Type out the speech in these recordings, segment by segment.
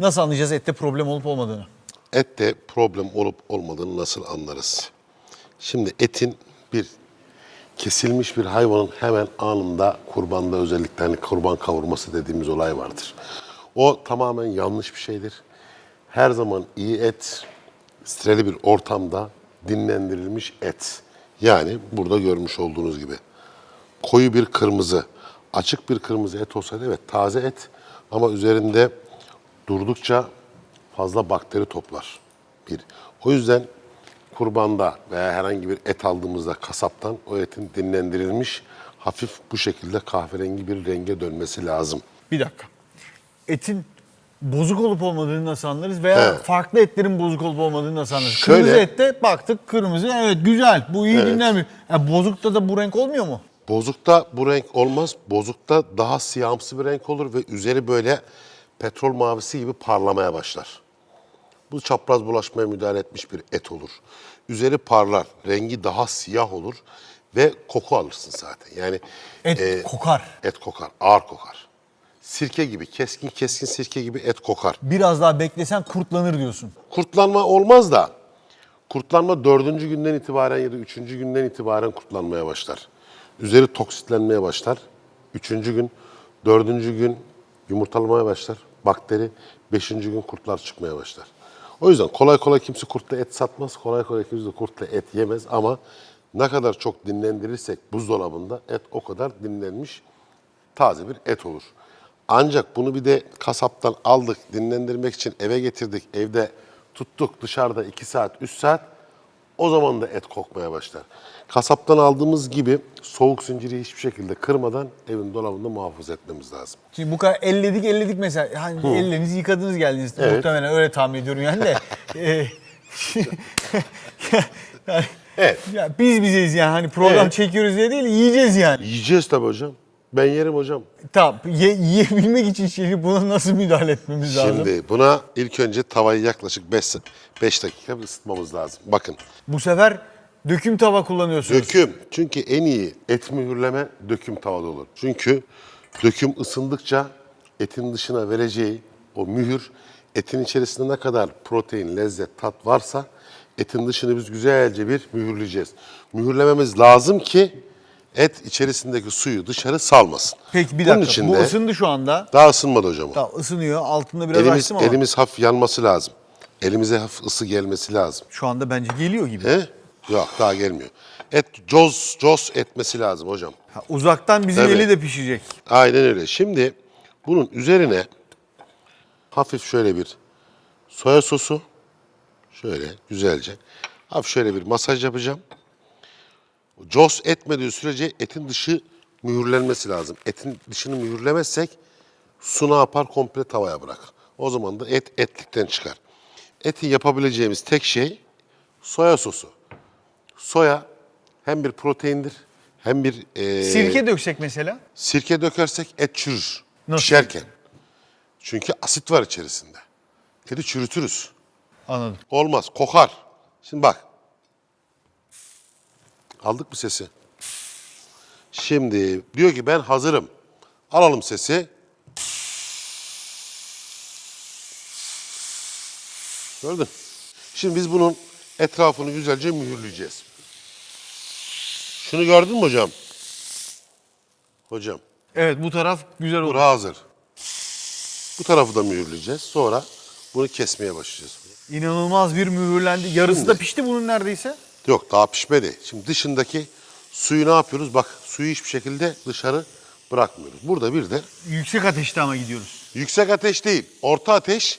Nasıl anlayacağız ette problem olup olmadığını? Ette problem olup olmadığını nasıl anlarız? Şimdi etin bir kesilmiş bir hayvanın hemen anında kurbanda özellikle hani kurban kavurması dediğimiz olay vardır. O tamamen yanlış bir şeydir. Her zaman iyi et, streli bir ortamda dinlendirilmiş et. Yani burada görmüş olduğunuz gibi koyu bir kırmızı, açık bir kırmızı et olsaydı evet taze et ama üzerinde durdukça fazla bakteri toplar. Bir. O yüzden kurbanda veya herhangi bir et aldığımızda kasaptan o etin dinlendirilmiş hafif bu şekilde kahverengi bir renge dönmesi lazım. Bir dakika. Etin bozuk olup olmadığını nasıl anlarız veya He. farklı etlerin bozuk olup olmadığını nasıl anlarız? Şöyle- Kırmızı ette baktık kırmızı evet güzel bu iyi dinlenmiyor. Ya bozukta da bu renk olmuyor mu? Bozukta bu renk olmaz. Bozukta daha siyahımsı bir renk olur ve üzeri böyle petrol mavisi gibi parlamaya başlar. Bu çapraz bulaşmaya müdahale etmiş bir et olur. Üzeri parlar, rengi daha siyah olur ve koku alırsın zaten. Yani Et e, kokar. et kokar, ağır kokar. Sirke gibi, keskin keskin sirke gibi et kokar. Biraz daha beklesen kurtlanır diyorsun. Kurtlanma olmaz da kurtlanma dördüncü günden itibaren ya da üçüncü günden itibaren kurtlanmaya başlar. Üzeri toksitlenmeye başlar. Üçüncü gün, dördüncü gün yumurtalamaya başlar. Bakteri, beşinci gün kurtlar çıkmaya başlar. O yüzden kolay kolay kimse kurtla et satmaz. Kolay kolay kimse kurtla et yemez ama ne kadar çok dinlendirirsek buzdolabında et o kadar dinlenmiş taze bir et olur. Ancak bunu bir de kasaptan aldık, dinlendirmek için eve getirdik, evde tuttuk dışarıda 2 saat, 3 saat o zaman da et kokmaya başlar. Kasaptan aldığımız gibi soğuk zinciri hiçbir şekilde kırmadan evin dolabında muhafaza etmemiz lazım. Şimdi bu kadar elledik elledik mesela hani ellerinizi yıkadınız geldiniz Evet. muhtemelen öyle tahmin ediyorum yani de. Ee, yani, Evet. ya biz bizeyiz yani hani program Evet. çekiyoruz diye değil yiyeceğiz yani. Yiyeceğiz tabii hocam. Ben yerim hocam. Tamam ye- yiyebilmek için şimdi buna nasıl müdahale etmemiz lazım? Şimdi buna ilk önce tavayı yaklaşık 5 5 dakika ısıtmamız lazım. Bakın Bu sefer döküm tava kullanıyorsunuz. Döküm. Çünkü en iyi et mühürleme döküm tavada olur. Çünkü döküm ısındıkça etin dışına vereceği o mühür etin içerisinde ne kadar protein, lezzet, tat varsa etin dışını biz güzelce bir mühürleyeceğiz. Mühürlememiz lazım ki et içerisindeki suyu dışarı salmasın. Peki bir Bunun dakika için bu de- ısındı şu anda. Daha ısınmadı hocam o. Tamam ısınıyor altında biraz Elimiz, açtım ama elimiz hafif yanması lazım. Elimize hafif ısı gelmesi lazım. şu anda bence geliyor gibi. He? Yok daha gelmiyor. Et coz coz etmesi lazım hocam. Ha, uzaktan bizim Tabii. eli de pişecek. Aynen öyle. Şimdi bunun üzerine hafif şöyle bir soya sosu şöyle güzelce hafif şöyle bir masaj yapacağım. Cos etmediği sürece etin dışı mühürlenmesi lazım. Etin dışını mühürlemezsek su ne yapar? Komple tavaya bırak. O zaman da et etlikten çıkar. Etin yapabileceğimiz tek şey soya sosu. Soya hem bir proteindir hem bir eee, Sirke döksek mesela. Sirke dökersek et çürür. Nasıl? Pişerken. Çünkü asit var içerisinde. Eti çürütürüz. Anladım. Olmaz. Kokar. Şimdi bak. Aldık mı sesi? Şimdi diyor ki ben hazırım. Alalım sesi. Gördün. Şimdi biz bunun etrafını güzelce mühürleyeceğiz. Şunu gördün mü hocam? Hocam. Evet bu taraf güzel oldu. Bura hazır. Bu tarafı da mühürleyeceğiz. Sonra bunu kesmeye başlayacağız. İnanılmaz bir mühürlendi. Yarısı da Şimdi. pişti bunun neredeyse. Yok daha pişmedi. Şimdi dışındaki suyu ne yapıyoruz? Bak suyu hiçbir şekilde dışarı bırakmıyoruz. Burada bir de Yüksek ateşte ama gidiyoruz. yüksek ateş değil, orta ateş.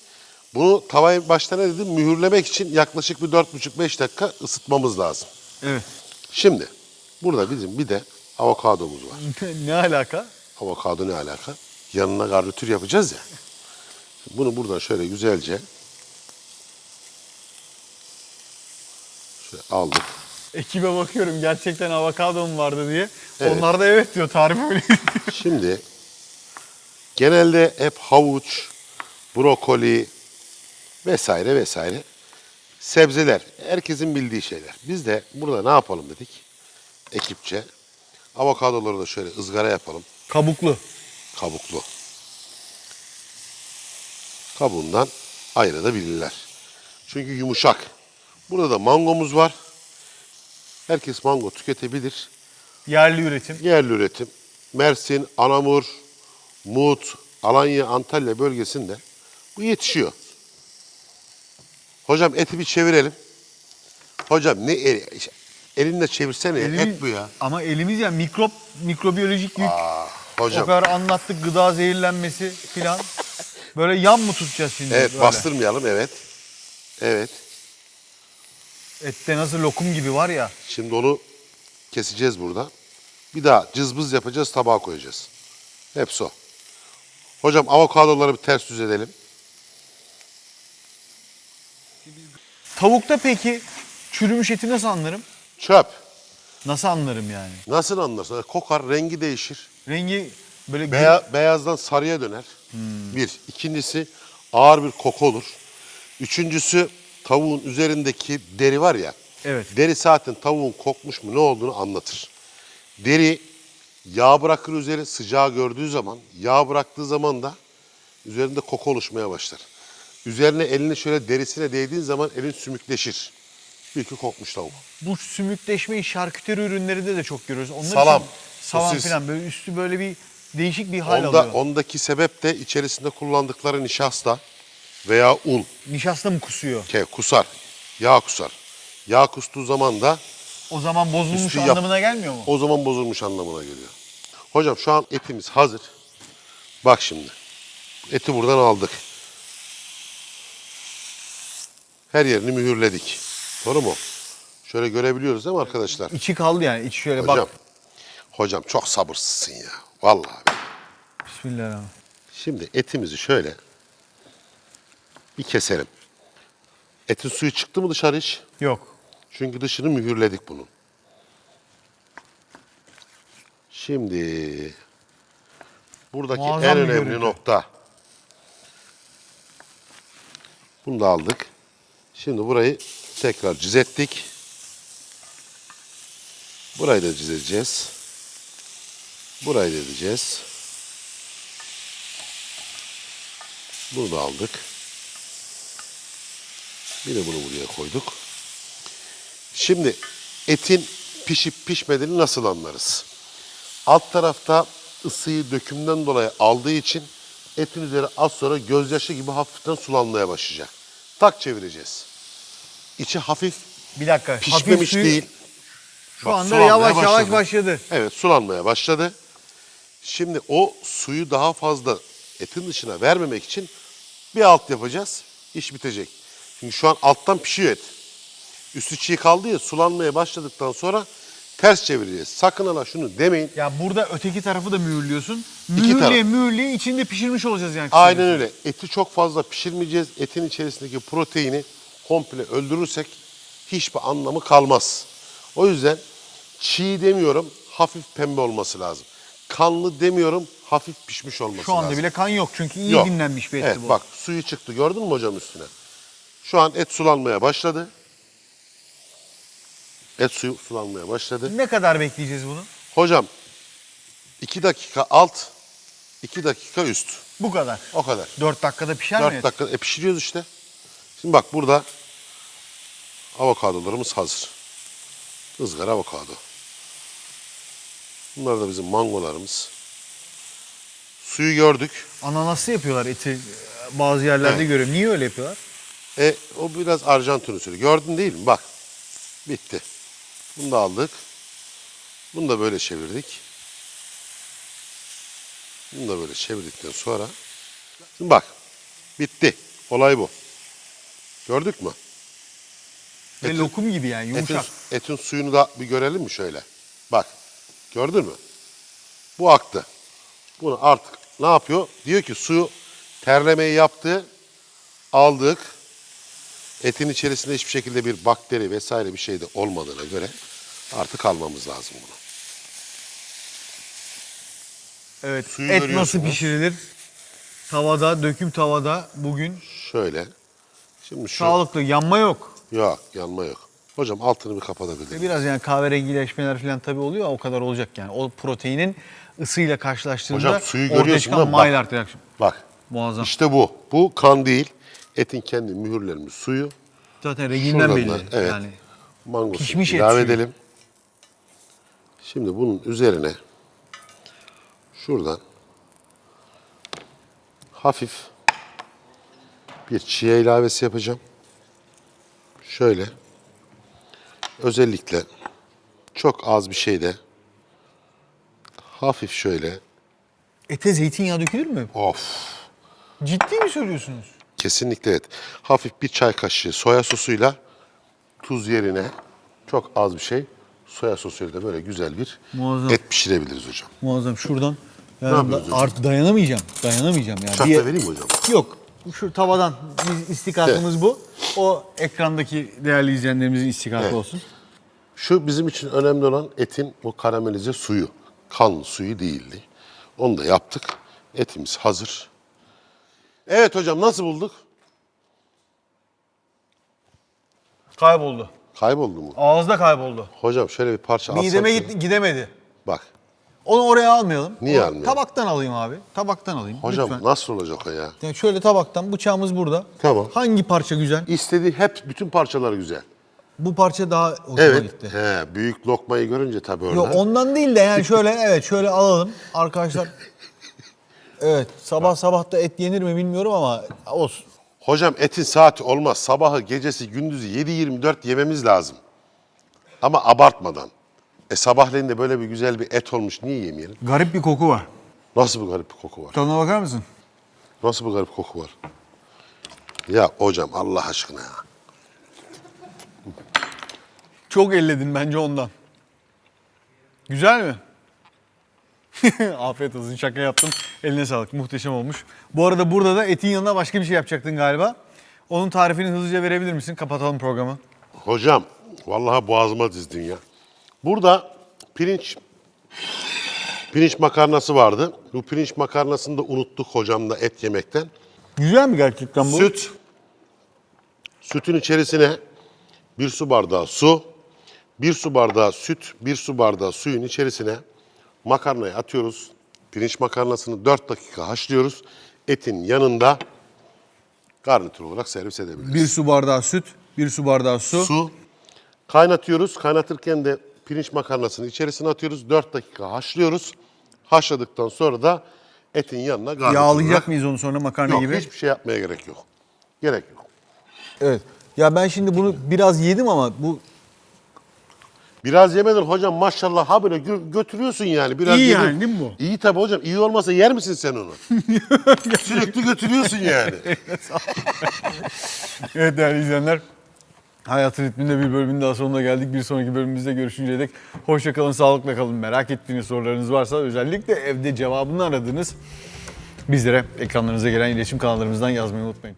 Bunu tavayı başta ne dedim? Mühürlemek için yaklaşık bir 4,5-5 dakika ısıtmamız lazım. Evet. Şimdi burada bizim bir de avokadomuz var. ne alaka? Avokado ne alaka? Yanına garnitür yapacağız ya. Bunu buradan şöyle güzelce şöyle aldık. Ekibe bakıyorum gerçekten avokado mu vardı diye. Evet. Onlar da evet diyor. Tarif öyle. Şimdi genelde hep havuç, brokoli vesaire vesaire sebzeler. Herkesin bildiği şeyler. Biz de burada ne yapalım dedik ekipçe. Avokadoları da şöyle ızgara yapalım. Kabuklu. Kabuklu. kabuğundan ayırabilirler. Çünkü yumuşak. Burada da mangomuz var. Herkes mango tüketebilir. Yerli üretim. Yerli üretim. Mersin, Anamur, Mut, Alanya, Antalya bölgesinde bu yetişiyor. Hocam eti bir çevirelim. Hocam ne eli? Elinle çevirsene ya, Elimiz- et bu ya. Ama elimiz ya mikrop, mikrobiyolojik yük. O Hocam kadar anlattık gıda zehirlenmesi filan. Böyle yan mı tutacağız şimdi? evet böyle? bastırmayalım evet. Evet. Ette nasıl lokum gibi var ya. Şimdi onu keseceğiz burada. Bir daha cızbız yapacağız, tabağa koyacağız. Hepsi o. Hocam avokadoları bir ters düz edelim. Tavukta peki çürümüş eti nasıl anlarım? Çöp. Nasıl anlarım yani? Nasıl anlarsın? Kokar, rengi değişir. Rengi böyle Beya, beyazdan sarıya döner. Bir. İkincisi ağır bir koku olur. Üçüncüsü tavuğun üzerindeki deri var ya. Evet. Deri zaten tavuğun kokmuş mu ne olduğunu anlatır. Deri yağ bırakır üzeri sıcağı gördüğü zaman yağ bıraktığı zaman da üzerinde koku oluşmaya başlar. Üzerine elini şöyle derisine değdiğin zaman elin sümükleşir. Bil ki kokmuş tavuk. Bu sümükleşmeyi şarküteri ürünlerinde de çok görüyoruz. Onlar Salam, için salam sosis. falan böyle üstü böyle bir değişik bir hal Onda, alıyor. ondaki sebep de içerisinde kullandıkları nişasta veya un. Nişasta mı kusuyor? Ke, kusar. Yağ kusar. Yağ kustuğu zaman da O zaman bozulmuş Üstü yap- anlamına gelmiyor mu? o zaman bozulmuş anlamına geliyor. Hocam şu an etimiz hazır. Bak şimdi. Eti buradan aldık. Her yerini mühürledik. Doğru mu? Şöyle görebiliyoruz değil mi arkadaşlar? İçi kaldı yani. İçi şöyle Hocam. bak. Hocam çok sabırsızsın ya. Vallahi. Bismillahirrahmanirrahim. Şimdi etimizi şöyle bir keselim. Etin suyu çıktı mı dışarı hiç? Yok. Çünkü dışını mühürledik bunun. Şimdi buradaki Muazzam en bir önemli görüntü. nokta. Bunu da aldık. Şimdi burayı tekrar cizettik. Burayı da cizeceğiz. Burayı da edeceğiz. Bunu da aldık. Bir de bunu buraya koyduk. Şimdi etin pişip pişmediğini nasıl anlarız? Alt tarafta ısıyı dökümden dolayı aldığı için etin üzeri az sonra gözyaşı gibi hafiften sulanmaya başlayacak. Tak çevireceğiz. İçi hafif Bir dakika. hafif pişmemiş suyu- değil. Şu Bak, anda sulanmaya yavaş yavaş başladı. Evet sulanmaya başladı. Şimdi o suyu daha fazla etin dışına vermemek için bir alt yapacağız. İş bitecek. Çünkü şu an alttan pişiyor et. Üstü çiğ kaldı ya sulanmaya başladıktan sonra ters çevireceğiz. Sakın ala şunu demeyin. Ya burada öteki tarafı da mühürlüyorsun. Mühürleye taraf. mühürleye içinde pişirmiş olacağız yani. Aynen öyle. Eti çok fazla pişirmeyeceğiz. Etin içerisindeki proteini komple öldürürsek hiçbir anlamı kalmaz. O yüzden çiğ demiyorum, hafif pembe olması lazım. Kanlı demiyorum, hafif pişmiş olması Şu anda lazım. bile kan yok çünkü iyi Yok. dinlenmiş bir etti evet, bu. bak suyu çıktı gördün mü hocam üstüne? Şu an et sulanmaya başladı. Et suyu sulanmaya başladı. Ne kadar bekleyeceğiz bunu? Hocam 2 dakika alt, 2 dakika üst. Bu kadar. O kadar. 4 dakikada pişer mi? 4 et? dakika e, pişiriyoruz işte. Şimdi bak burada avokadolarımız hazır. Izgara avokado. Bunlar da bizim mangolarımız. Suyu gördük. Ananaslı yapıyorlar eti e, bazı yerlerde Evet. görüyorum. Niye öyle yapıyorlar? E o biraz Arjantin usulü. Gördün değil mi? Bak. Bitti. Bunu da aldık. Bunu da böyle çevirdik. Bunu da böyle çevirdikten sonra. Şimdi bak. Bitti. Olay bu. Gördük mü? Ve Etin- lokum gibi yani Etin, yumuşak. etin suyunu da bir görelim mi şöyle? Bak. Gördün mü? Bu aktı. Bunu artık ne yapıyor? Diyor ki suyu terlemeyi yaptı. Aldık. Etin içerisinde hiçbir şekilde bir bakteri vesaire bir şey de olmadığına göre artık almamız lazım bunu. Evet. Suyu Et nasıl görüyorsunuz. pişirilir? Tavada, döküm tavada bugün Şöyle. Şimdi şu sağlıklı yanma yok. yok yanma yok. Hocam altını bir kapatabilir Ve miyim? biraz yani kahverengileşmeler falan tabii oluyor o kadar olacak yani. O proteinin ısıyla karşılaştığında Hocam suyu ortaya görüyorsun çıkan değil mi? Bak. Maillard. Bak Muazzam. İşte bu. Bu kan değil. Etin kendi mühürlenmiş suyu. Zaten renginden belli. da, evet. Yani Mangosunu Pişmiş et ilave suyu. edelim. Şimdi bunun üzerine şuradan hafif bir çiğ ilavesi yapacağım. Şöyle özellikle çok az bir şeyde hafif şöyle ete zeytinyağı dökülür mü? of Ciddi mi söylüyorsunuz? Kesinlikle evet. Hafif bir çay kaşığı soya sosuyla tuz yerine çok az bir şey soya sosuyla da böyle güzel bir Muazzam. et pişirebiliriz hocam. Muazzam şuradan. Yani yapıyoruz hocam? artık dayanamayacağım. Dayanamayacağım yani. Da vereyim mi hocam? Yok. Şu tavadan biz istikakımız bu. O ekrandaki değerli izleyenlerimizin istikakı Evet. olsun. Şu bizim için önemli olan etin bu karamelize suyu. Kan suyu değildi. Onu da yaptık. Etimiz hazır. Evet hocam nasıl bulduk? Kayboldu. Kayboldu mu? Ağızda kayboldu. Hocam şöyle bir parça alsak. Mideme ya. gitti, gidemedi. Bak Onu oraya almayalım. Niye Onu almayalım? Tabaktan alayım abi. Tabaktan alayım. hocam lütfen. nasıl olacak o ya? Yani şöyle tabaktan bıçağımız burada. Tamam. Hangi parça güzel? İstediği hep bütün parçalar güzel. Bu parça daha hoşuma Evet. gitti. He, büyük lokmayı görünce tabii orada. Yok ondan değil de yani şöyle evet şöyle alalım arkadaşlar. Evet sabah sabah da et yenir mi bilmiyorum ama olsun. Hocam etin saati olmaz. Sabahı, gecesi, gündüzü 7-24 yememiz lazım. Ama abartmadan. E sabahleyin de böyle bir güzel bir et olmuş. Niye yemeyelim? Garip bir koku var. Nasıl bir garip bir koku var? Tadına bakar mısın? Nasıl bir garip koku var? Ya hocam Allah aşkına ya. Çok elledin bence ondan. Güzel mi? Afiyet olsun şaka yaptım. Eline sağlık muhteşem olmuş. Bu arada burada da etin yanına başka bir şey yapacaktın galiba. Onun tarifini hızlıca verebilir misin? Kapatalım programı. Hocam vallahi boğazıma dizdin ya. Burada pirinç pirinç makarnası vardı. Bu pirinç makarnasını da unuttuk hocamla et yemekten. Güzel mi gerçekten bu? Süt. Sütün içerisine bir su bardağı su, bir su bardağı süt, bir su bardağı suyun içerisine makarnayı atıyoruz. Pirinç makarnasını 4 dakika haşlıyoruz. Etin yanında garnitür olarak servis edebiliriz. Bir su bardağı süt, bir su bardağı su. su kaynatıyoruz. Kaynatırken de pirinç makarnasını içerisine atıyoruz. 4 dakika haşlıyoruz. Haşladıktan sonra da etin yanına garnitür Yağlayacak olarak- mıyız onu sonra makarna Yok gibi? hiçbir şey yapmaya gerek yok. Gerek yok. Evet. Ya ben şimdi bunu biraz yedim ama bu Biraz yemedin hocam maşallah ha böyle gö- götürüyorsun yani. Biraz İyi yedin. yani değil mi bu? İyi tabii hocam. İyi olmasa yer misin sen onu? Sürekli götürüyorsun yani. Evet değerli izleyenler. Hayatın ritminde bir bölümün daha sonuna geldik. Bir sonraki bölümümüzde görüşünceye dek hoşça kalın, sağlıkla kalın. Merak ettiğiniz sorularınız varsa özellikle evde cevabını aradığınız bizlere ekranlarınıza gelen iletişim kanallarımızdan yazmayı unutmayın.